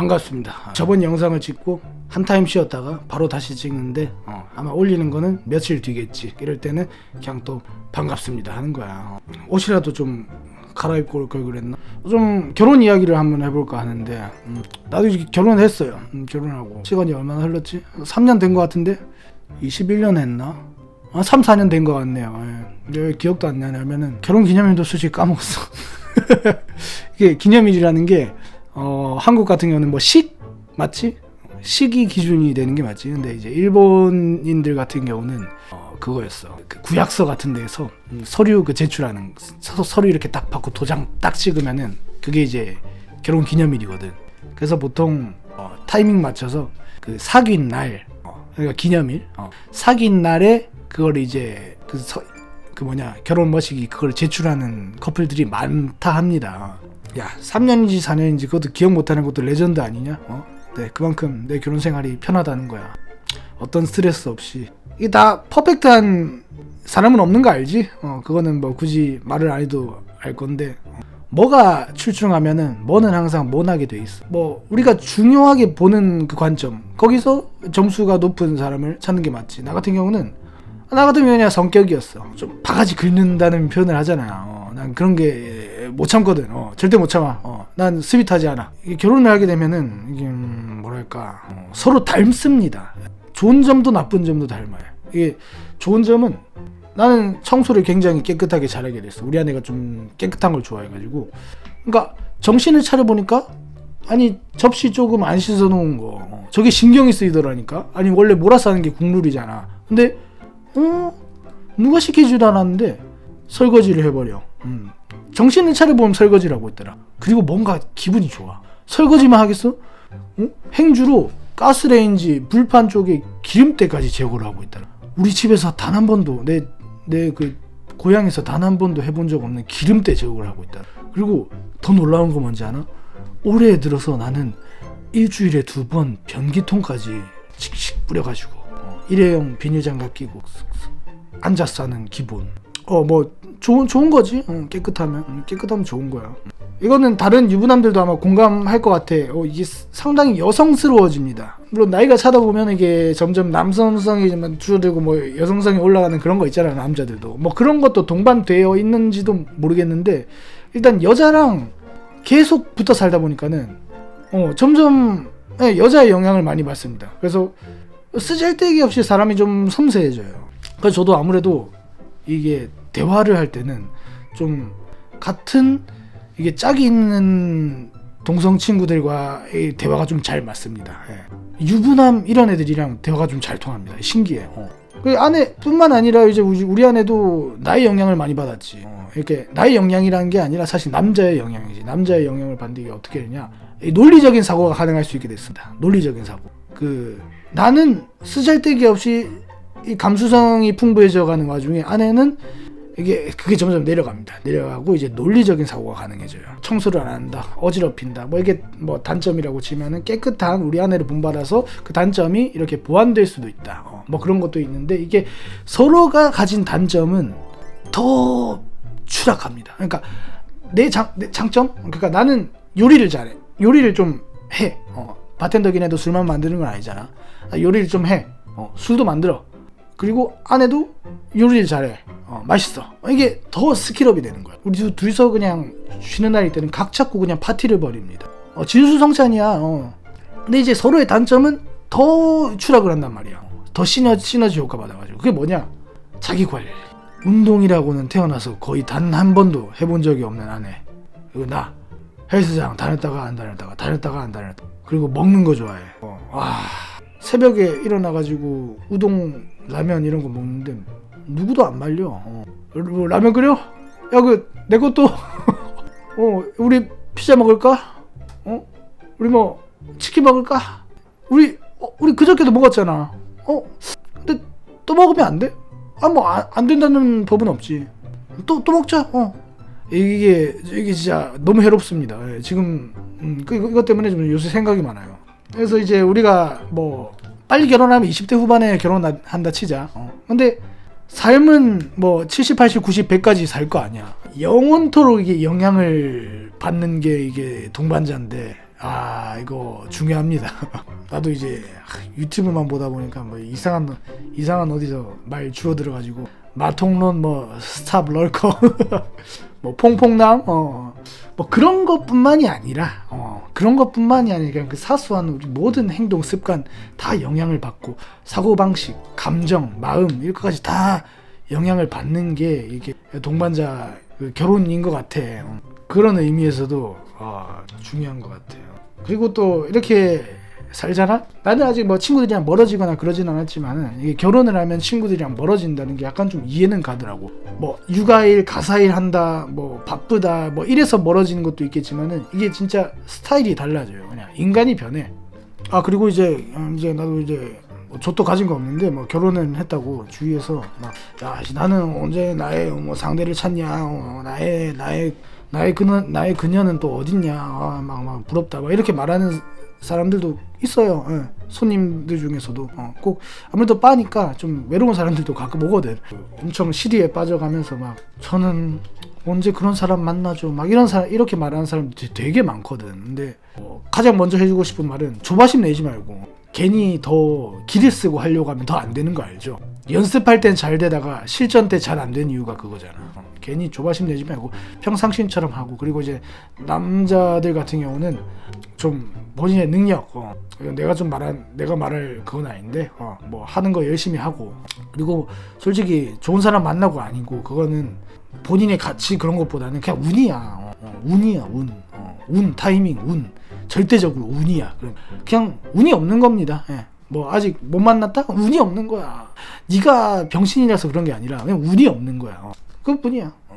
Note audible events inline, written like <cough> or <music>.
반갑습니다. 저번 영상을 찍고 한 타임 쉬었다가 바로 다시 찍는데 어, 아마 올리는 거는 며칠 뒤겠지. 이럴 때는 그냥 또 반갑습니다 하는 거야. 어, 옷이라도 좀 갈아입고 올 걸 그랬나? 좀 결혼 이야기를 한번 해볼까 하는데 음, 나도 결혼했어요. 음, 결혼하고 시간이 얼마나 흘렀지? 3년 된 것 같은데 21년 했나? 아, 3, 4년 된 것 같네요. 예. 왜 기억도 안 나냐면은 결혼 기념일도 솔직히 까먹었어. <laughs> 이게 기념일이라는 게 어, 한국 같은 경우는 뭐 식 맞지? 식이 기준이 되는 게 맞지. 근데 이제 일본인들 같은 경우는 어, 그거였어. 그 구약서 같은 데에서 음, 서류 그 제출하는 서, 서류 이렇게 딱 받고 도장 딱 찍으면은 그게 이제 결혼 기념일이거든. 그래서 보통 어, 타이밍 맞춰서 그 사귄 날, 어, 그러니까 기념일, 어, 사귄 날에 그걸 이제 그, 서, 그 뭐냐 결혼 머시기 그걸 제출하는 커플들이 많다 합니다. 야 3년인지 4년인지 그것도 기억 못하는 것도 레전드 아니냐? 어? 네 그만큼 내 결혼 생활이 편하다는 거야. 어떤 스트레스 없이 이게 다 퍼펙트한 사람은 없는 거 알지? 어 그거는 뭐 굳이 말을 안 해도 알 건데 어, 뭐가 출중하면은 뭐는 항상 못하게 돼 있어. 뭐 우리가 중요하게 보는 그 관점 거기서 점수가 높은 사람을 찾는 게 맞지. 나 같은 경우는 나 경우는 그냥 성격이었어. 좀 바가지 긁는다는 표현을 하잖아. 어, 난 그런 게 못 참거든. 어, 절대 못 참아. 어, 난 스윗하지 않아. 결혼을 하게 되면은 이게 음, 뭐랄까 어, 서로 닮습니다. 좋은 점도 나쁜 점도 닮아요. 이게 좋은 점은 나는 청소를 굉장히 깨끗하게 잘하게 됐어. 우리 아내가 좀 깨끗한 걸 좋아해가지고. 그러니까 정신을 차려 보니까 아니 접시 조금 안 씻어 놓은 거 어, 저게 신경이 쓰이더라니까. 아니 원래 몰아서 하는 게 국룰이잖아. 근데 어 누가 시키지도 않았는데 설거지를 해버려. 음. 정신을 차려보면 설거지를 하고 있더라. 그리고 뭔가 기분이 좋아. 설거지만 하겠어? 어? 행주로 가스레인지 불판 쪽에 기름때까지 제거를 하고 있더라. 우리 집에서 단 한 번도 내 내 그 고향에서 단 한 번도 해본 적 없는 기름때 제거를 하고 있더라. 그리고 더 놀라운 거 뭔지 아나? 올해 들어서 나는 일주일에 두 번 변기통까지 칙칙 뿌려가지고 어, 일회용 비닐장갑 끼고 앉아서 하는 기본. 어 뭐 좋은 좋은 거지. 응, 깨끗하면 응, 깨끗하면 좋은 거야. 이거는 다른 유부남들도 아마 공감할 것 같아. 어, 이게 상당히 여성스러워집니다. 물론 나이가 차다 보면 이게 점점 남성성이 좀 줄어들고 뭐 여성성이 올라가는 그런 거 있잖아 남자들도. 뭐 그런 것도 동반되어 있는지도 모르겠는데 일단 여자랑 계속 붙어 살다 보니까는 어 점점 예, 여자의 영향을 많이 받습니다. 그래서 쓰잘데기 없이 사람이 좀 섬세해져요. 그래서 저도 아무래도 이게 대화를 할 때는 좀 같은 이게 짝이 있는 동성 친구들과의 대화가 좀 잘 맞습니다. 예. 유부남 이런 애들이랑 대화가 좀 잘 통합니다. 신기해. 어. 그 아내뿐만 아니라 이제 우리, 아내도 나의 영향을 많이 받았지. 어, 이렇게 나의 영향이라는 게 아니라 사실 남자의 영향이지. 남자의 영향을 받는 게 어떻게 되냐? 이 논리적인 사고가 가능할 수 있게 됐습니다. 논리적인 사고. 그 나는 쓰잘데기 없이 이 감수성이 풍부해져 가는 와중에 아내는 이게 그게 점점 내려갑니다. 내려가고 이제 논리적인 사고가 가능해져요. 청소를 안 한다, 어지럽힌다. 뭐 이게 뭐 단점이라고 치면은 깨끗한 우리 아내를 본받아서 그 단점이 이렇게 보완될 수도 있다. 어, 뭐 그런 것도 있는데 이게 서로가 가진 단점은 더 추락합니다. 그러니까 내, 장, 내 장점? 그러니까 나는 요리를 잘해. 요리를 좀 해. 어, 바텐더긴 해도 술만 만드는 건 아니잖아. 아, 요리를 좀 해. 어, 술도 만들어. 그리고 아내도 요리를 잘해. 어, 맛있어. 어, 이게 더 스킬업이 되는 거야. 우리 두- 둘이서 그냥 쉬는 날일 때는 각 잡고 그냥 파티를 벌입니다. 어, 진수성찬이야. 어. 근데 이제 서로의 단점은 더 추락을 한단 말이야. 더 시너지, 시너지 효과 받아가지고. 그게 뭐냐? 자기 관리. 운동이라고는 태어나서 거의 단 한 번도 해본 적이 없는 아내. 그리고 나 헬스장 다녔다가 안 다녔다가 다녔다가 안 다녔다. 그리고 먹는 거 좋아해. 어, 와 새벽에 일어나가지고 우동 라면 이런 거 먹는데 누구도 안 말려. 어. 뭐 라면 끓여? 야 그 내 것도 <laughs> 어 우리 피자 먹을까? 어 우리 뭐 치킨 먹을까? 우리 어, 우리 그저께도 먹었잖아. 어 근데 또 먹으면 안 돼? 아 뭐 안 된다는 법은 없지. 또 또 먹자. 어 이게 이게 진짜 너무 해롭습니다. 예, 지금 음, 그, 이것 때문에 좀 요새 생각이 많아요. 그래서 이제 우리가 뭐 빨리 결혼하면 20대 후반에 결혼한다 치자. 어. 근데 삶은 뭐 70, 80, 90, 100까지 살 거 아니야. 영원토록 이게 영향을 받는 게 이게 동반자인데 아 이거 중요합니다. <laughs> 나도 이제 유튜브만 보다 보니까 뭐 이상한 이상한 어디서 말 주워 들어가지고 마통론 뭐 스탑 럴커 <laughs> 뭐 퐁퐁남 어 뭐 그런 것뿐만이 아니라 어 그런 것뿐만이 아니라 그 사소한 우리 모든 행동 습관 다 영향을 받고 사고 방식 감정 마음 이것까지 다 영향을 받는 게 이게 동반자 그 결혼인 것 같아. 어. 그런 의미에서도 어, 중요한 것 같아요. 그리고 또 이렇게 살잖아? 나는 아직 뭐 친구들이랑 멀어지거나 그러진 않았지만은 이게 결혼을 하면 친구들이랑 멀어진다는 게 약간 좀 이해는 가더라고. 뭐 육아일, 가사일 한다, 뭐 바쁘다, 뭐 이래서 멀어지는 것도 있겠지만은 이게 진짜 스타일이 달라져요. 그냥 인간이 변해. 아 그리고 이제 음, 이제 나도 이제 뭐 족도 가진 거 없는데 뭐 결혼을 했다고 주위에서 막야 나는 언제 나의 뭐 상대를 찾냐, 어, 나의 나의 나의 그녀 나의 그녀는 또 어딨냐, 아, 막, 막 부럽다, 막 이렇게 말하는 사람들도 있어요. 예. 손님들 중에서도 어, 꼭 아무래도 바니까 좀 외로운 사람들도 가끔 오거든. 엄청 시리에 빠져가면서 막 저는 언제 그런 사람 만나죠. 막 이런 사람 이렇게 말하는 사람들이 되게 많거든. 근데 어, 가장 먼저 해주고 싶은 말은 조바심 내지 말고 괜히 더 기를 쓰고 하려고 하면 더 안 되는 거 알죠? 연습할 땐 잘 되다가 실전 때 잘안 되는 이유가 그거잖아. 어, 괜히 조바심 내지 말고 평상심처럼 하고 그리고 이제 남자들 같은 경우는 좀 본인의 능력, 어, 내가 좀 말한 내가 말할 그건 아닌데, 어, 뭐 하는 거 열심히 하고 그리고 솔직히 좋은 사람 만나고 아니고 그거는 본인의 가치 그런 것보다는 그냥 운이야, 어, 어, 운이야, 운, 어, 운 타이밍, 운 절대적으로 운이야. 그냥- 운이 없는 겁니다. 예. 뭐 아직 못 만났다? 운이 없는 거야. 네가 병신이라서 그런 게 아니라 그냥 운이 없는 거야. 어. 그것뿐이야.